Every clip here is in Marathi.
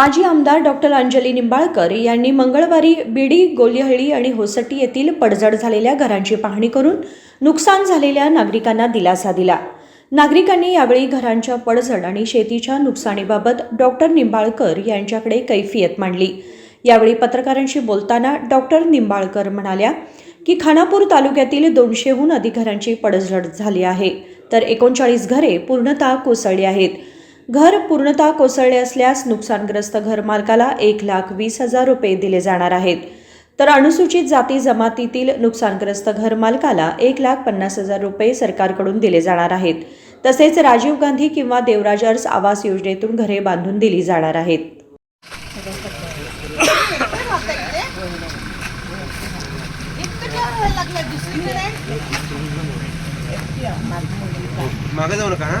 माजी आमदार डॉक्टर अंजली निंबाळकर यांनी मंगळवारी बिडी गोलीहळी आणि होसटी येथील पडझड झालेल्या घरांची पाहणी करून नुकसान झालेल्या नागरिकांना दिलासा दिला. नागरिकांनी यावेळी घरांच्या पडझड आणि शेतीच्या नुकसानीबाबत डॉक्टर निंबाळकर यांच्याकडे कैफियत मांडली. यावेळी पत्रकारांशी बोलताना डॉक्टर निंबाळकर म्हणाल्या की खानापूर तालुक्यातील दोनशेहून अधिक घरांची पडझड झाली आहे तर एकोणचाळीस घरे पूर्णतः कोसळली आहेत. घर पूर्णतः कोसळले असल्यास नुकसानग्रस्त घरमालकाला एक लाख वीस हजार रुपये दिले जाणार आहेत. तर अनुसूचित जाती जमातीतील नुकसानग्रस्त घरमालकाला एक लाख पन्नास हजार रुपये सरकारकडून दिले जाणार आहेत. तसेच राजीव गांधी किंवा देवराजर्स आवास योजनेतून घरे बांधून दिली जाणार आहेत. मागे जाऊ नका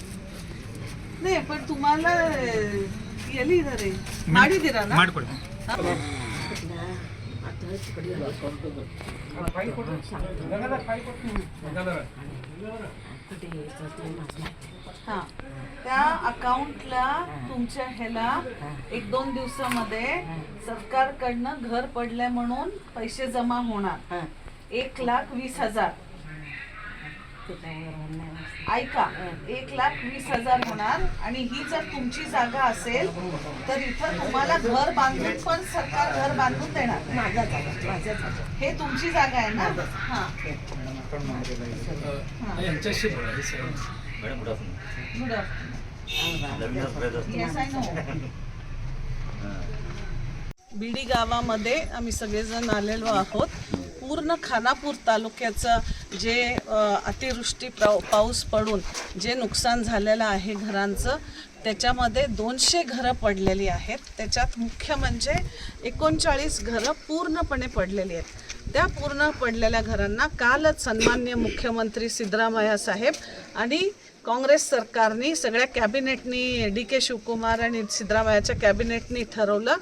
नाही पण तुम्हाला ಎಲ್ಲಿದ್ದಾರೆ ಮಾಡಿದ್ದೀರಾ ಮಾಡಿಕೊಡಿ हा त्या अकाउंटला तुमच्या ह्याला एक दोन दिवसामध्ये सरकारकडनं घर पडलंय म्हणून पैसे जमा होणार एक लाख वीस हजार ऐका एक लाख वीस हजार होणार आणि ही जर तुमची जागा असेल तर इथं तुम्हाला घर बांधून पण सरकार घर बांधून देणार. माझ्या जागा माझ्या जागा. हे तुमची जागा आहे ना? हा. यांच्याशी बोलायचं good afternoon. Yes I know Bidi गावामध्ये आम्ही सगळेजण आलेलो आहोत. पूर्ण खानापूर तालुक्याचं जे अतिवृष्टी पाव पाऊस पडून जे नुकसान झालेलं आहे घरांचं त्याच्यामध्ये दोनशे घरं पडलेली आहेत. त्याच्यात मुख्य म्हणजे एकोणचाळीस घरं पूर्णपणे पडलेली आहेत. त्या पूर्ण पडलेल्या घरांना कालच सन्मान्य मुख्यमंत्री सिद्धरामय्या साहेब आणि काँग्रेस सरकारने सगळ्या कॅबिनेटनी डी के शिवकुमार आणि सिद्धरामय्याच्या कॅबिनेटनी ठरवलं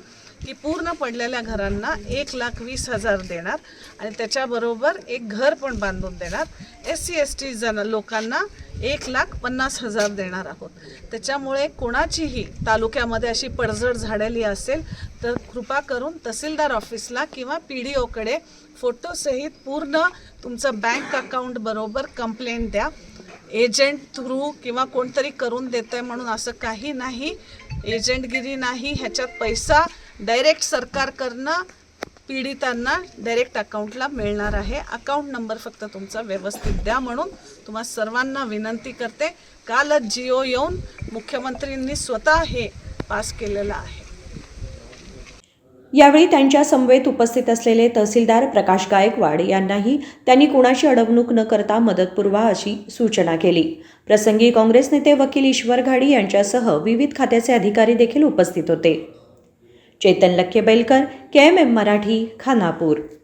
की पूर्ण पडलेल्या घरांना एक लाख वीस हजार देणार आणि त्याच्याबरोबर एक घर पण बांधून देणार. एस सी एस टी जण लोकांना एक लाख पन्नास हजार देणार आहोत. त्याच्यामुळे कोणाचीही तालुक्यामध्ये अशी पडझड झालेली असेल तर कृपा करून तहसीलदार ऑफिसला किंवा पी डी ओकडे फोटोसहित पूर्ण तुमचं बँक अकाउंट बरोबर कंप्लेंट द्या. एजंट थ्रू किंवा कोणतरी करून देतं आहे म्हणून असं काही नाही. एजंटगिरी नाही ह्याच्यात पैसा डायरेक्ट सरकारकडनं पीडितांना डायरेक्ट अकाउंटला मिळणार आहे. अकाउंट नंबर फक्त तुमचा व्यवस्थित द्या म्हणून तुम्हा सर्वांना विनंती करते. कालच जिओ येऊन मुख्यमंत्रींनी स्वतः हे पास केलेलं आहे. यावेळी त्यांच्या समवेत उपस्थित असलेले तहसीलदार प्रकाश गायकवाड यांनाही त्यांनी कुणाची अडवणूक न करता मदत पुरवा अशी सूचना केली. प्रसंगी काँग्रेस नेते वकील ईश्वर घाडी यांच्यासह विविध खात्याचे अधिकारी देखील उपस्थित होते. Chetan Lakke Bailkar K M M Marathi Khanapur.